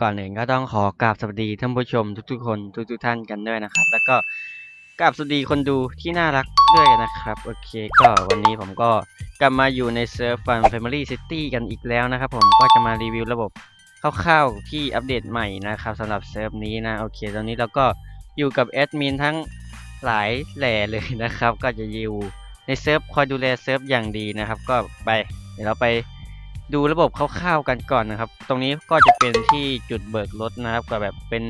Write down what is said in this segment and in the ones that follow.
ก่อนอื่นก็ต้องขอกราบสวัสดีท่านผู้ชมทุกๆคนทุกๆท่านกันด้วยนะครับ แล้วก็กราบสวัสดีคนดูที่น่ารักด้วยนะครับ โอเค ก็วันนี้ผมก็กลับมาอยู่ในเซิร์ฟฟัน Family City กันอีกแล้วนะครับ ผมก็จะมารีวิวระบบคร่าวๆที่อัปเดตใหม่นะครับสำหรับเซิร์ฟนี้นะ โอเค ตอนนี้เราก็อยู่กับแอดมินทั้งหลายแหล่เลยนะครับ ก็จะอยู่ในเซิร์ฟคอยดูแลเซิร์ฟอย่างดีนะครับ ก็ไปเดี๋ยวเราไป ดูระบบคร่าวๆกันก่อนนะครับ ตรงนี้ก็จะเป็นที่จุดเบิกรถนะครับกับแบบเป็น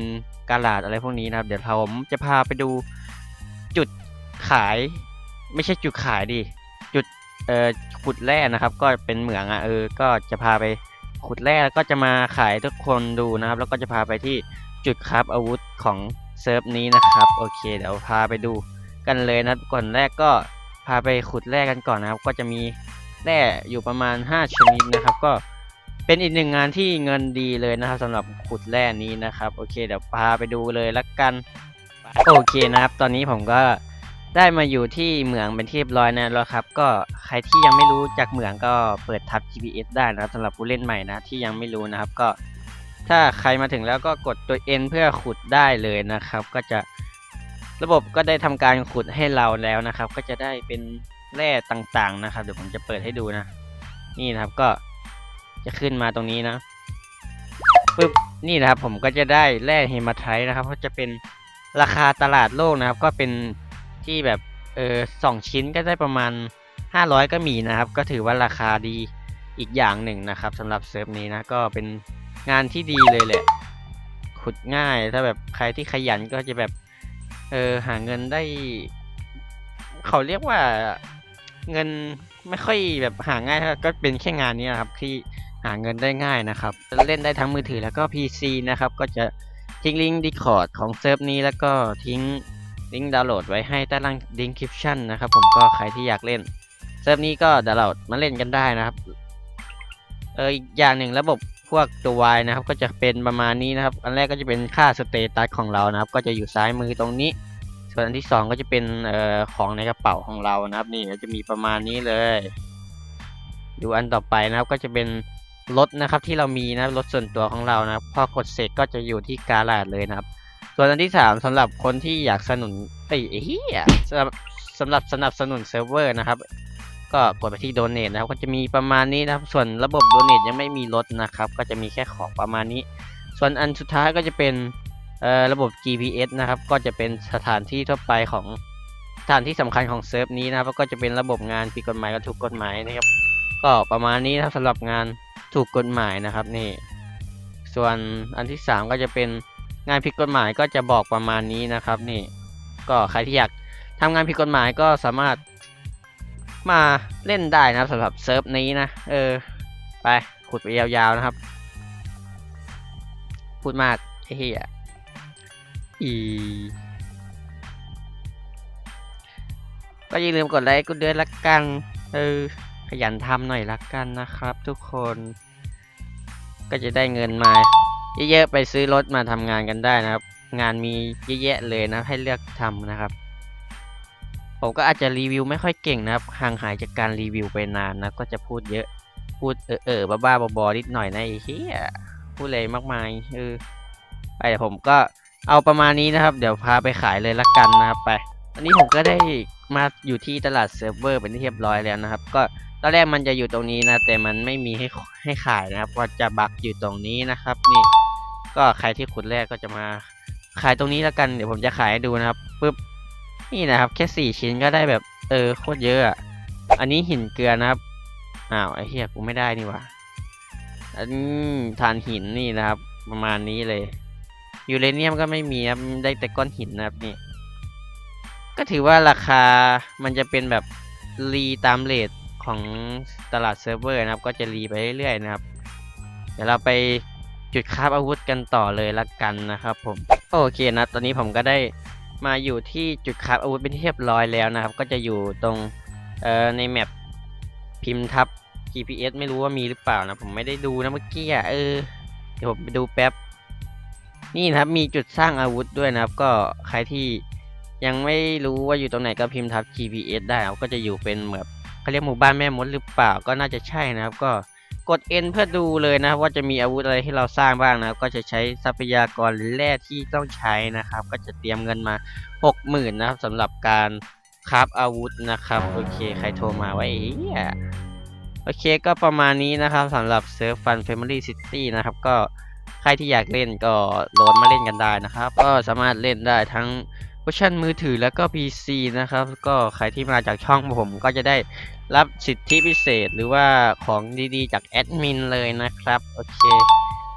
กาลาดอะไรพวกนี้นะครับ เดี๋ยวผมจะพาไปดูจุดขาย ไม่ใช่จุดขายดิจุดเอ่อขุดแร่นะครับ ก็เป็นเหมืองอะเออ ก็จะพาไปขุดแร่แล้วก็จะมาขายทุกคนดูนะครับ แล้วก็จะพาไปที่จุดคราฟอาวุธของเซิร์ฟนี้นะครับ โอเค เดี๋ยวพาไปดูกันเลยนะก่อนแรกก็พาไปขุดแร่กันก่อนนะครับ ก็จะมี แร่อยู่ประมาณ 5 ชนิดนะครับ ก็เป็นอีกหนึ่งงานที่เงินดีเลยนะครับสำหรับขุดแร่นี้นะครับ โอเค เดี๋ยวพาไปดูเลยละกันโอเคนะครับ ตอนนี้ผมก็ได้มาอยู่ที่เหมืองเป็นที่เรียบร้อยนะแล้วครับ ก็ใครที่ยังไม่รู้จักเหมืองก็เปิดทับ GPS ได้นะครับสำหรับผู้เล่นใหม่นะที่ยังไม่รู้นะครับก็ ถ้าใครมาถึงแล้วก็กดตัว N เพื่อขุดได้เลยนะครับ ก็จะระบบก็ได้ทำการขุดให้เราแล้วนะครับ ก็จะได้เป็น แร่ต่างๆนะครับ เดี๋ยวผมจะเปิดให้ดูนะ นี่นะครับก็จะขึ้นมาตรงนี้นะปึ๊บนี่นะครับผมก็จะได้แร่เฮมาไทต์นะครับก็จะเป็นราคาตลาดโลกนะครับ ก็เป็นที่แบบเออสองชิ้นก็ได้ประมาณ 500 ก็มีนะครับ ก็ถือว่าราคาดีอีกอย่างหนึ่งนะครับสำหรับเซิร์ฟนี้นะก็เป็นงานที่ดีเลยแหละ ขุดง่ายถ้าแบบใครที่ขยันก็จะแบบเออหาเงินได้ เขาเรียกว่า เงินไม่ค่อยแบบหาง่ายก็เป็นแค่งานนี้นะครับที่หาเงินได้ง่ายนะครับเล่นได้ทั้งมือถือแล้วก็ PC นะครับก็จะทิ้งลิงก์ Discord ของเซิร์ฟนี้แล้วก็ทิ้งลิงก์ดาวน์โหลดไว้ให้ใต้ล่าง description นะครับผมก็ใครที่อยากเล่นเซิร์ฟนี้ก็ดาวน์โหลดมาเล่นกันได้นะครับเอออีกอย่างหนึ่งระบบพวกตัว Y นะครับก็จะเป็นประมาณนี้นะครับ อันแรกก็จะเป็นค่าสเตตัสของเรานะครับ ก็จะอยู่ซ้ายมือตรงนี้ ส่วนอันที่สองก็จะเป็นเอ่อของในกระเป๋าของเรานะครับ นี่ก็จะมีประมาณนี้เลย ดูอันต่อไปนะครับก็จะเป็นรถนะครับที่เรามีนะรถส่วนตัวของเรานะครับพอกดเสร็จก็จะอยู่ที่กาลาดเลยนะครับ ส่วนอันที่สามสำหรับคนที่อยากสนุนเอ้เฮียสำหรับสนับสนุนเซิร์ฟเวอร์นะครับ ก็กดไปที่โดเน a นะครับ ก็จะมีประมาณนี้นะครับ ส่วนระบบโดเน a ยังไม่มีลดนะครับ ก็จะมีแค่ของประมาณนี้ ส่วนอันสุดท้ายก็จะเป็น ระบบ GPS นะครับ ก็จะเป็นสถานที่ทั่วไปของสถานที่สำคัญของเซิร์ฟนี้นะครับก็จะเป็นระบบงานผิดกฎหมายกับถูกกฎหมายนะครับ ก็ประมาณนี้นะครับสำหรับงานถูกกฎหมายนะครับนี่ ส่วนอันที่สามก็จะเป็นงานผิดกฎหมายก็จะบอกประมาณนี้นะครับนี่ ก็ใครที่อยากทำงานผิดกฎหมายก็สามารถมาเล่นได้นะครับสำหรับเซิร์ฟนี้นะเออไปขุดไปยาวๆนะครับ พูดมากเหี้ย ก็อย่าลืมกดไลค์กดเดือนละกันเออขยันทำหน่อยละกันนะครับ ทุกคน ก็จะได้เงินมาเยอะๆไปซื้อรถมาทำงานกันได้นะครับ งานมีเยอะแยะเลยนะให้เลือกทำนะครับ ผมก็อาจจะรีวิวไม่ค่อยเก่งนะครับห่างหายจากการรีวิวไปนานนะ ก็จะพูดเยอะพูดเออเออบ้าๆบอๆนิดหน่อยนะไอ้เหี้ยพูดอะไรมากมายเออไปเดี๋ยวผมก็ เอาประมาณนี้นะครับ เดี๋ยวพาไปขายเลยละกันนะครับไปอันนี้ผมก็ได้มาอยู่ที่ตลาดเซิร์ฟเวอร์เป็นที่เรียบร้อยแล้วนะครับ ก็ตอนแรกมันจะอยู่ตรงนี้นะ แต่มันไม่มีให้ให้ขายนะครับ ก็จะบักอยู่ตรงนี้นะครับ นี่ ก็ใครที่ขุดแรกก็จะมาขายตรงนี้ล้วกันเดี๋ยวผมจะขายให้ดูนะครับปึ๊บนี่นะครับ แค่สี่ชิ้นก็ได้แบบเออโคตรเยอะอะอันนี้หินเกลือนะครับอ้าวไอ้เหี้ยกูไม่ได้นี่วะอันฐานหินนี่นะครับ ประมาณนี้เลย ยูเรเนียมก็ไม่มีครับได้แต่ก้อนหินนะครับนี่ ก็ถือว่าราคามันจะเป็นแบบรีตามเลทของตลาดเซิร์ฟเวอร์นะครับ ก็จะรีไปเรื่อยๆนะครับ เดี๋ยวเราไปจุดคราบอาวุธกันต่อเลยละกันนะครับผมโอเคนะ ตอนนี้ผมก็ได้มาอยู่ที่จุดคราบอาวุธเป็นที่เรียบร้อยแล้วนะครับ ก็จะอยู่ตรงเอ่อในแมปพิมพ์ทับ GPS ไม่รู้ว่ามีหรือเปล่านะ ผมไม่ได้ดูนะเมื่อกี้อะเออเดี๋ยวผมไปดูแป๊บ นี่นะครับมีจุดสร้างอาวุธด้วยนะครับ ก็ใครที่ยังไม่รู้ว่าอยู่ตรงไหนก็พิมพ์ทับ GPS ได้ครับก็จะอยู่เป็นเหมือนเขาเรียกหมู่บ้านแม่มดหรือเปล่าก็น่าจะใช่นะครับ ก็กด N เพื่อดูเลยนะครับ ว่าจะมีอาวุธอะไรที่เราสร้างบ้างนะครับ ก็จะใช้ทรัพยากรแร่ที่ต้องใช้นะครับ ก็จะเตรียมเงินมา 60,000นะครับสำหรับการคราฟอาวุธนะครับโอเคใครโทรมาไว้เหี้ยโอเคก็ประมาณนี้นะครับสำหรับเซิร์ฟฟัน Family City นะครับก็ ใครที่อยากเล่นก็โหลดมาเล่นกันได้นะครับ ก็สามารถเล่นได้ทั้งเวอร์ชันมือถือแล้วก็ PC นะครับ ก็ใครที่มาจากช่องผมก็จะได้รับสิทธิพิเศษหรือว่าของดีๆ จากแอดมินเลยนะครับ โอเค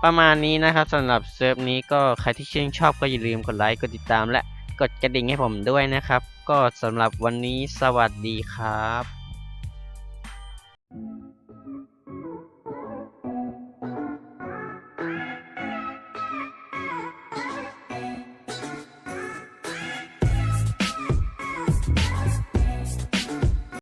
ประมาณนี้นะครับสำหรับเซิร์ฟนี้ก็ใครที่ชื่นชอบก็อย่าลืมกดไลค์กดติดตามและกดกระดิ่งให้ผมด้วยนะครับ ก็สำหรับวันนี้สวัสดีครับ